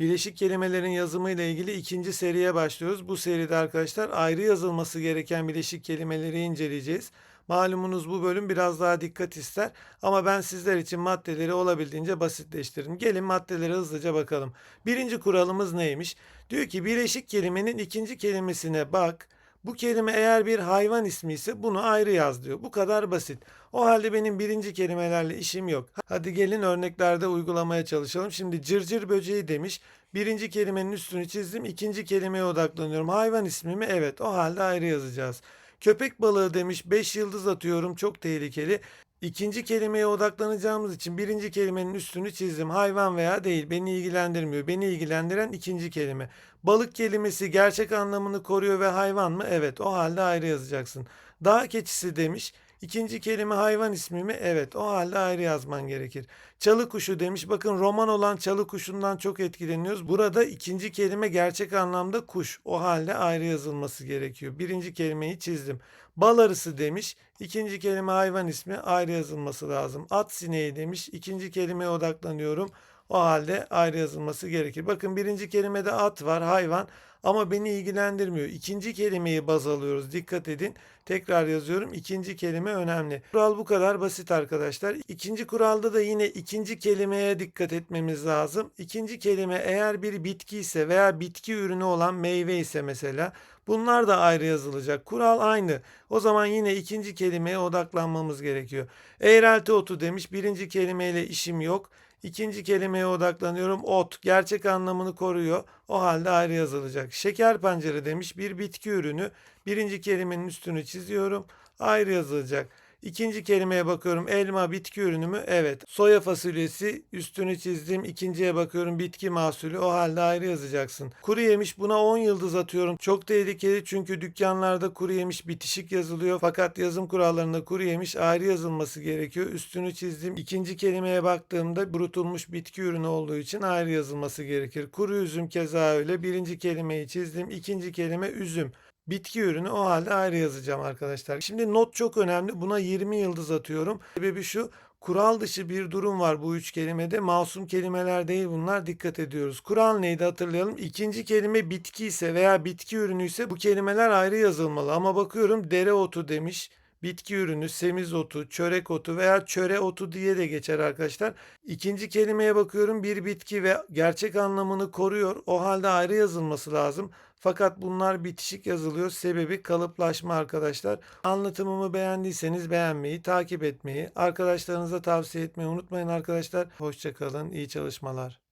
Bileşik kelimelerin yazımı ile ilgili ikinci seriye başlıyoruz. Bu seride arkadaşlar ayrı yazılması gereken bileşik kelimeleri inceleyeceğiz. Malumunuz bu bölüm biraz daha dikkat ister ama ben sizler için maddeleri olabildiğince basitleştirdim. Gelin maddelere hızlıca bakalım. Birinci kuralımız neymiş? Diyor ki bileşik kelimenin ikinci kelimesine bak. Bu kelime eğer bir hayvan ismi ise bunu ayrı yaz diyor. Bu kadar basit. O halde benim birinci kelimelerle işim yok. Hadi gelin örneklerde uygulamaya çalışalım. Şimdi cırcır böceği demiş. Birinci kelimenin üstünü çizdim. İkinci kelimeye odaklanıyorum. Hayvan ismi mi? Evet. O halde ayrı yazacağız. Köpek balığı demiş. 5 yıldız atıyorum. Çok tehlikeli. İkinci kelimeye odaklanacağımız için birinci kelimenin üstünü çizdim. Hayvan veya değil beni ilgilendirmiyor. Beni ilgilendiren ikinci kelime. Balık kelimesi gerçek anlamını koruyor ve hayvan mı? Evet o halde ayrı yazacaksın. Dağ keçisi demiş. İkinci kelime hayvan ismi mi? Evet o halde ayrı yazman gerekir. Çalı kuşu demiş. Bakın roman olan çalı kuşundan çok etkileniyoruz. Burada ikinci kelime gerçek anlamda kuş. O halde ayrı yazılması gerekiyor. Birinci kelimeyi çizdim. Bal arısı demiş. İkinci kelime hayvan ismi ayrı yazılması lazım. At sineği demiş. İkinci kelimeye odaklanıyorum. O halde ayrı yazılması gerekir. Bakın birinci kelimede at var, hayvan ama beni ilgilendirmiyor. İkinci kelimeyi baz alıyoruz. Dikkat edin. Tekrar yazıyorum. İkinci kelime önemli. Kural bu kadar basit arkadaşlar. İkinci kuralda da yine ikinci kelimeye dikkat etmemiz lazım. İkinci kelime eğer bir bitki ise veya bitki ürünü olan meyve ise mesela bunlar da ayrı yazılacak. Kural aynı. O zaman yine ikinci kelimeye odaklanmamız gerekiyor. Eğrelti otu demiş. Birinci kelimeyle işim yok. İkinci kelimeye odaklanıyorum. Ot gerçek anlamını koruyor. O halde ayrı yazılacak. Şeker pancarı demiş bir bitki ürünü. Birinci kelimenin üstünü çiziyorum. Ayrı yazılacak. İkinci kelimeye bakıyorum. Elma bitki ürünü mü? Evet. Soya fasulyesi üstünü çizdim. İkinciye bakıyorum bitki mahsulü. O halde ayrı yazacaksın. Kuru yemiş buna 10 yıldız atıyorum. Çok tehlikeli çünkü dükkanlarda kuru yemiş bitişik yazılıyor. Fakat yazım kurallarında kuru yemiş ayrı yazılması gerekiyor. Üstünü çizdim. İkinci kelimeye baktığımda kurutulmuş bitki ürünü olduğu için ayrı yazılması gerekir. Kuru üzüm keza öyle. Birinci kelimeyi çizdim. İkinci kelime üzüm. Bitki ürünü o halde ayrı yazacağım arkadaşlar. Şimdi not çok önemli. Buna 20 yıldız atıyorum. Sebebi şu. Kural dışı bir durum var bu üç kelimede. Masum kelimeler değil bunlar. Dikkat ediyoruz. Kural neydi hatırlayalım. İkinci kelime bitki ise veya bitki ürünü ise bu kelimeler ayrı yazılmalı. Ama bakıyorum dereotu demiş. Bitki ürünü, semizotu, çörek otu veya çöre otu diye de geçer arkadaşlar. İkinci kelimeye bakıyorum bir bitki ve gerçek anlamını koruyor. O halde ayrı yazılması lazım. Fakat bunlar bitişik yazılıyor. Sebebi kalıplaşma arkadaşlar. Anlatımımı beğendiyseniz beğenmeyi, takip etmeyi, arkadaşlarınıza tavsiye etmeyi unutmayın arkadaşlar. Hoşçakalın, iyi çalışmalar.